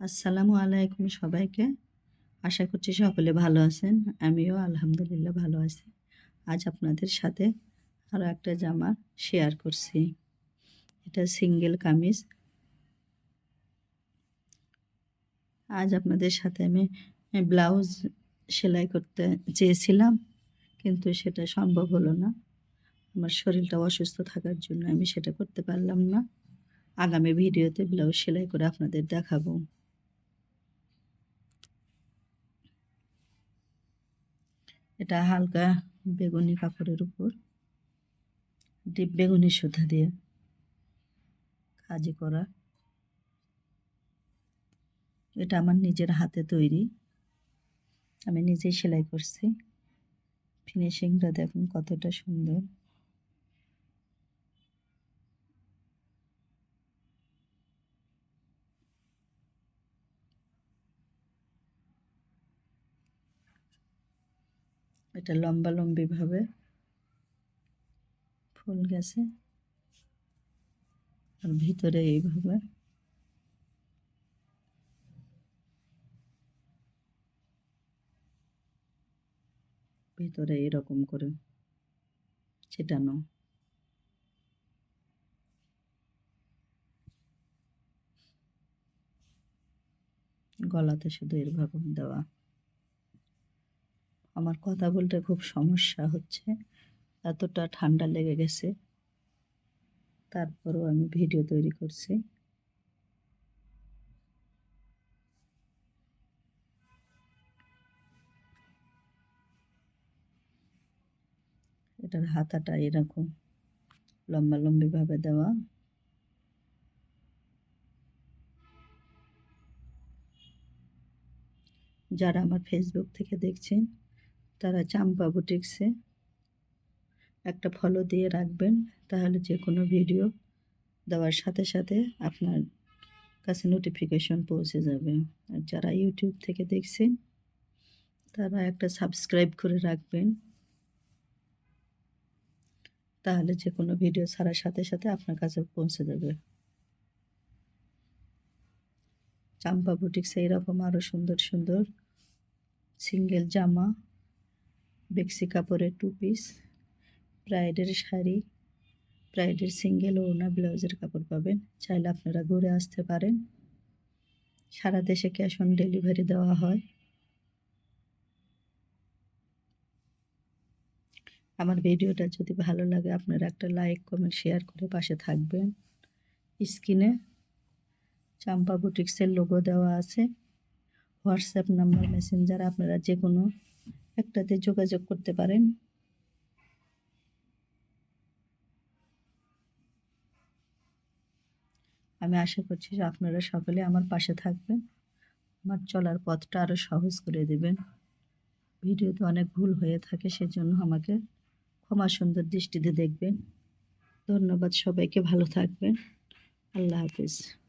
আসসালামু আলাইকুম সবাইকে। আশা করছি সকলে ভালো আছেন। আমিও আলহামদুলিল্লাহ ভালো আছি। আজ আপনাদের সাথে আরও একটা জামা শেয়ার করছি। এটা সিঙ্গেল কামিজ। আজ আপনাদের সাথে আমি ব্লাউজ সেলাই করতে চেয়েছিলাম, কিন্তু সেটা সম্ভব হলো না। আমার শরীরটা অসুস্থ থাকার জন্য আমি সেটা করতে পারলাম না। আগামী ভিডিওতে ব্লাউজ সেলাই করে আপনাদের দেখাবো। এটা হালকা বেগুনি কাপড়ের উপর, ডিপ বেগুনি সুতা দিয়ে কাজি করা। এটা আমার নিজের হাতে তৈরি। আমি নিজেই সেলাই করছি। ফিনিশিংটা দেখুন কতটা সুন্দর। এটা লম্বা লম্বিভাবে ফুল গেছে। আর ভিতরে এইভাবে। ভিতরে এরকম করে ছেটানো। গলাতে শুধু এরকম দেওয়া। আমার কথা বলতে খুব সমস্যা হচ্ছে। এতটা ঠান্ডা লেগে গেছে। তারপরও আমি ভিডিও তৈরি করছি। এটার হাতাটা এরকম লম্বা লম্বিভাবে দেওয়া। যারা আমার ফেসবুক থেকে দেখছেন তারা চাম্পা বুটিক্সে একটা ফলো দিয়ে রাখবেন, তাহলে যে কোনো ভিডিও দেওয়ার সাথে সাথে আপনার কাছে নোটিফিকেশন পৌঁছে যাবে। আর যারা ইউটিউব থেকে দেখছেন, তারা একটা সাবস্ক্রাইব করে রাখবেন। তাহলে যে কোনো ভিডিও ছাড়ার সাথে সাথে আপনার কাছে পৌঁছে যাবে। চাম্পা বুটিক্সে এরকম আরও সুন্দর সুন্দর সিঙ্গেল জামা বেক্সি কাপড়ের টু পিস ব্রাইডের শাড়ি ব্রাইডের সিঙ্গেল ওড়না ব্লাউজের কাপড় পাবেন। চাইলে আপনারা ঘুরে আসতে পারেন। সারা দেশে ক্যাশ অন ডেলিভারি দেওয়া হয়। আমার ভিডিওটা যদি ভালো লাগে, আপনারা একটা লাইক কমেন্ট শেয়ার করে পাশে থাকবেন। স্ক্রিনে চাম্পা বুটিক্সের লোগো দেওয়া আছে। হোয়াটসঅ্যাপ নাম্বার মেসেঞ্জার আপনারা যে কোনো একটাতে যোগাযোগ করতে পারেন। আমি আশা করছি যে আপনারা সকলে আমার পাশে থাকবেন। আমার চলার পথটা আরও সহজ করে দেবেন। ভিডিওতে অনেক ভুল হয়ে থাকে, সেজন্য আমাকে ক্ষমা সুন্দর দৃষ্টিতে দেখবেন। ধন্যবাদ সবাইকে, ভালো থাকবেন। আল্লাহ হাফিজ।